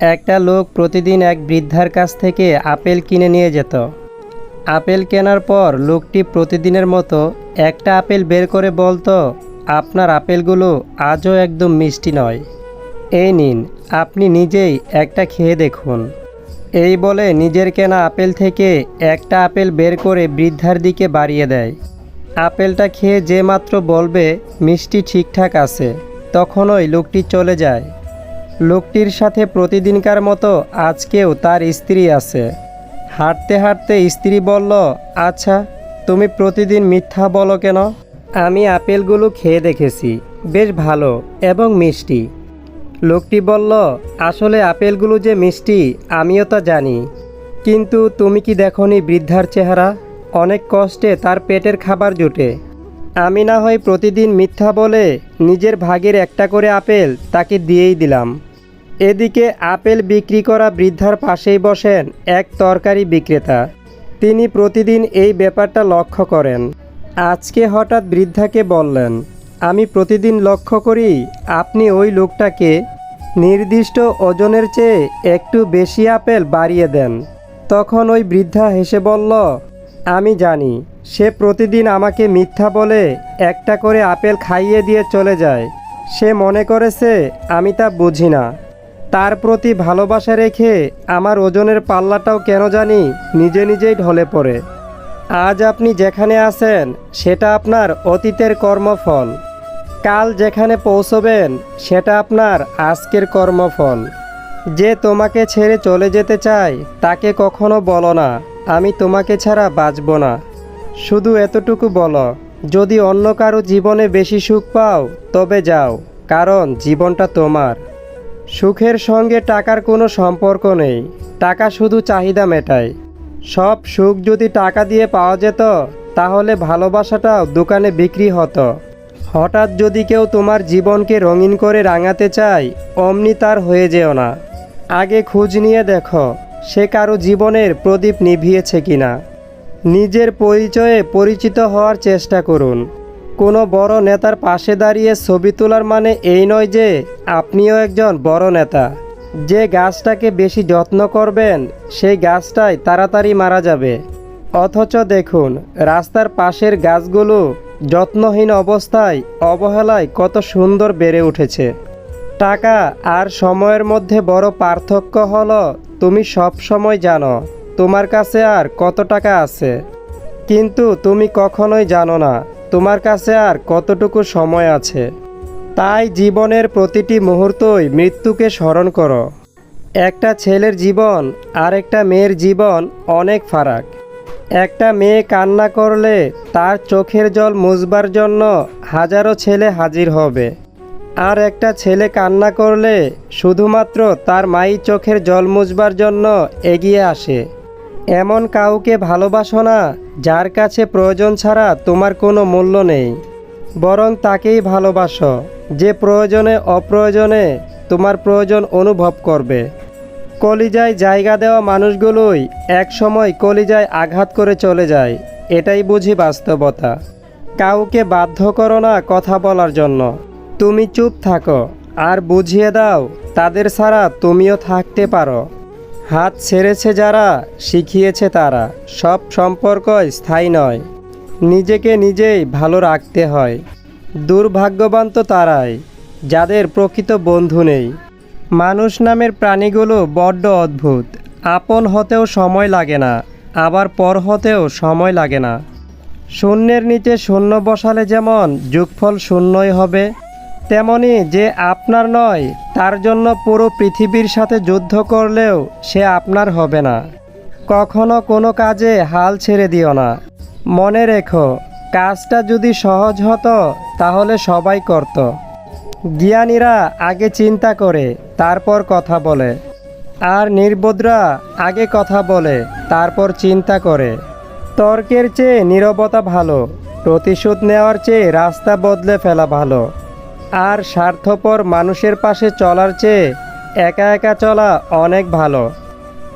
একটা লোক প্রতিদিন এক বৃদ্ধার কাছ থেকে আপেল কিনে নিয়ে যেত। আপেল কেনার পর লোকটি প্রতিদিনের মতো একটা আপেল বের করে বলতো, আপনার আপেলগুলো আজও একদম মিষ্টি নয়। এই নিন, আপনি নিজেই একটা খেয়ে দেখুন। এই বলে নিজের কেনা আপেল থেকে একটা আপেল বের করে বৃদ্ধার দিকে বাড়িয়ে দেয়। আপেলটা খেয়ে যে মাত্র বলবে, মিষ্টি ঠিকঠাক আছে, তখনই লোকটি চলে যায়। লোকটির সাথে প্রতিদিনকার মতো আজকেও তার স্ত্রী আছে। হাঁটতে হাঁটতে স্ত্রী বলল আচ্ছা তুমি প্রতিদিন মিথ্যা বলো কেন? আমি আপেলগুলো খেয়ে দেখেছি, বেশ ভালো এবং মিষ্টি। লোকটি বলল, আসলে আপেলগুলো যে মিষ্টি, আমিও তা জানি। কিন্তু তুমি কি দেখনি বৃদ্ধার চেহারা? অনেক কষ্টে তার পেটের খাবার জুটে। আমি না হয় প্রতিদিন মিথ্যা বলে নিজের ভাগের একটা করে আপেল তাকে দিয়েই দিলাম। এদিকে আপেল বিক্রি করা বৃদ্ধার পাশেই বসেন এক তরকারি বিক্রেতা। তিনি প্রতিদিন এই ব্যাপারটা লক্ষ্য করেন। আজকে হঠাৎ বৃদ্ধাকে বললেন, আমি প্রতিদিন লক্ষ্য করি আপনি ওই লোকটাকে নির্দিষ্ট ওজনের চেয়ে একটু বেশি আপেল বাড়িয়ে দেন। তখন ওই বৃদ্ধা হেসে বলল, আমি জানি, সে প্রতিদিন আমাকে মিথ্যা বলে একটা করে আপেল খাইয়ে দিয়ে চলে যায়। সে মনে করেছে আমি তা বুঝি না। তার প্রতি ভালোবাসা রেখে আমার ওজনের পাল্লাটাও কেন জানি নিজে নিজেই ঢলে পড়ে। আজ আপনি যেখানে আছেন, সেটা আপনার অতীতের কর্মফল। কাল যেখানে পৌঁছবেন, সেটা আপনার আজকের কর্মফল। যে তোমাকে ছেড়ে চলে যেতে চায়, তাকে কখনো বলো না, আমি তোমাকে ছাড়া বাঁচব না। শুধু এতটুকু বলো, যদি অন্য কারও জীবনে বেশি সুখ পাও, তবে যাও, কারণ জীবনটা তোমার। সুখের সঙ্গে টাকার কোনো সম্পর্ক নেই। টাকা শুধু চাহিদা মেটায়। সব সুখ যদি টাকা দিয়ে পাওয়া যেত, তাহলে ভালোবাসাটাও দোকানে বিক্রি হতো। হঠাৎ যদি কেউ তোমার জীবনকে রঙিন করে রাঙাতে চায়, অমনি তার হয়ে যেও না। আগে খোঁজ নিয়ে দেখো, সে কারও জীবনের প্রদীপ নিভিয়েছে কিনা। নিজের পরিচয়ে পরিচিত হওয়ার চেষ্টা করুন। কোনো বড় নেতার পাশে দাঁড়িয়ে ছবি তোলার মানে এই নয় যে আপনিও একজন বড় নেতা। যে গাছটাকে বেশি যত্ন করবেন, সেই গাছটাই তাড়াতাড়ি মারা যাবে। অথচ দেখুন, রাস্তার পাশের গাছগুলো যত্নহীন অবস্থায়, অবহেলায় কত সুন্দর বেড়ে উঠেছে। টাকা আর সময়ের মধ্যে বড় পার্থক্য হলো, তুমি সব সময় জানো, তোমার কাছে আর কত টাকা আছে। কিন্তু তুমি কখনোই জানো না তোমার কাছে আর কতটুকু সময় আছে? তাই জীবনের প্রতিটি মুহূর্তই মৃত্যুকে স্মরণ করো। একটা ছেলের জীবন আর একটা মেয়ের জীবন অনেক ফারাক। একটা মেয়ে কান্না করলে তার চোখের জল মুছবার জন্য হাজারো ছেলে হাজির হবে। আর একটা ছেলে কান্না করলে শুধুমাত্র তার মাই চোখের জল মুছবার জন্য এগিয়ে আসে। এমন কাউকে ভালোবাসো না, যার কাছে প্রয়োজন ছাড়া তোমার কোনো মূল্য নেই। বরং তাকেই ভালোবাসো, যে প্রয়োজনে অপ্রয়োজনে তোমার প্রয়োজন অনুভব করবে। কলিজায় জায়গা দেওয়া মানুষগুলোই একসময় কলিজায় আঘাত করে চলে যায়, এটাই বুঝি বাস্তবতা। কাউকে বাধ্য করো না কথা বলার জন্য। তুমি চুপ থাকো, আর বুঝিয়ে দাও, তাদের ছাড়া তুমিও থাকতে পারো। হাত ছেড়েছে যারা, শিখিয়েছে তারা। সব সম্পর্কই স্থায়ী নয়। নিজেকে নিজেই ভালো রাখতে হয়। দুর্ভাগ্যবান তো তারাই, যাদের প্রকৃত বন্ধু নেই। মানুষ নামের প্রাণীগুলো বড্ড অদ্ভুত। আপন হতেও সময় লাগে না, আবার পর হতেও সময় লাগে না। শূন্যের নিচে শূন্য বসালে যেমন যুগফল শূন্যই হবে তেমনি যে আপনার নয়, তার জন্য পুরো পৃথিবীর সাথে যুদ্ধ করলেও সে আপনার হবে না। কখনো কোনো কাজে হাল ছেড়ে দিও না। মনে রেখো, কাজটা যদি সহজ হতো, তাহলে সবাই করত। জ্ঞানীরা আগে চিন্তা করে, তারপর কথা বলে। আর নির্বোধরা আগে কথা বলে, তারপর চিন্তা করে। তর্কের চেয়ে নীরবতা ভালো, প্রতিশোধ নেওয়ার চেয়ে রাস্তা বদলে ফেলা ভালো। আর স্বার্থপর মানুষের পাশে চলার চেয়ে একা একা চলা অনেক ভালো।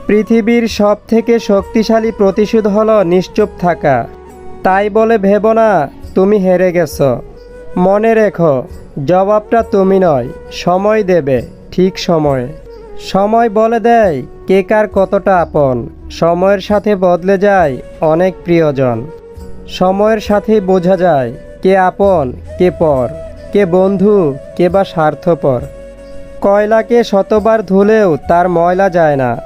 পৃথিবীর সব থেকে শক্তিশালী প্রতিশোধ হলো নিশ্চুপ থাকা। তাই বলে ভেবো না, তুমি হেরে গেছ। মনে রেখো, জবাবটা তুমি নয়, সময় দেবে, ঠিক সময়ে। সময় বলে দেয় কে কার কতটা আপন। সময়ের সাথে বদলে যায় অনেক প্রিয়জন। সময়ের সাথে বোঝা যায় কে আপন, কে পর। কে বন্ধু, কে বা স্বার্থপর? কয়লাকে শতবার ধুলেও তার ময়লা যায় না।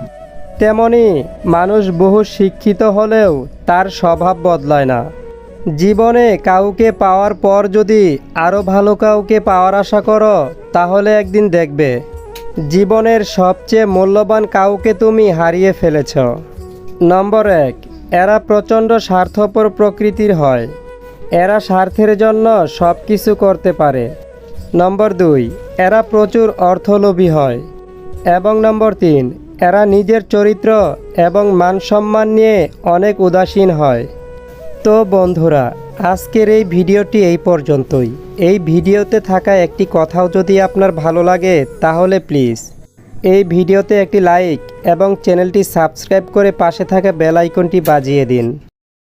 তেমনি মানুষ বহু শিক্ষিত হলেও তার স্বভাব বদলায় না। জীবনে কাউকে পাওয়ার পর যদি আরও ভালো কাউকে পাওয়ার আশা করো, তাহলে একদিন দেখবে, জীবনের সবচেয়ে মূল্যবান কাউকে তুমি হারিয়ে ফেলেছ। নম্বর এক, এরা প্রচণ্ড স্বার্থপর প্রকৃতির হয়। এরা স্বার্থের জন্য সব কিছু করতে পারে। নম্বর দুই, এরা প্রচুর অর্থলোভী হয়। এবং নম্বর তিন, এরা নিজের চরিত্র এবং মান সম্মান নিয়ে অনেক উদাসীন হয়। তো বন্ধুরা, আজকের এই ভিডিওটি এই পর্যন্তই। এই ভিডিওতে থাকা একটি কথাও যদি আপনার ভালো লাগে, তাহলে প্লিজ, এই ভিডিওতে একটি লাইক এবং চ্যানেলটি সাবস্ক্রাইব করে পাশে থাকা বেল আইকনটি বাজিয়ে দিন।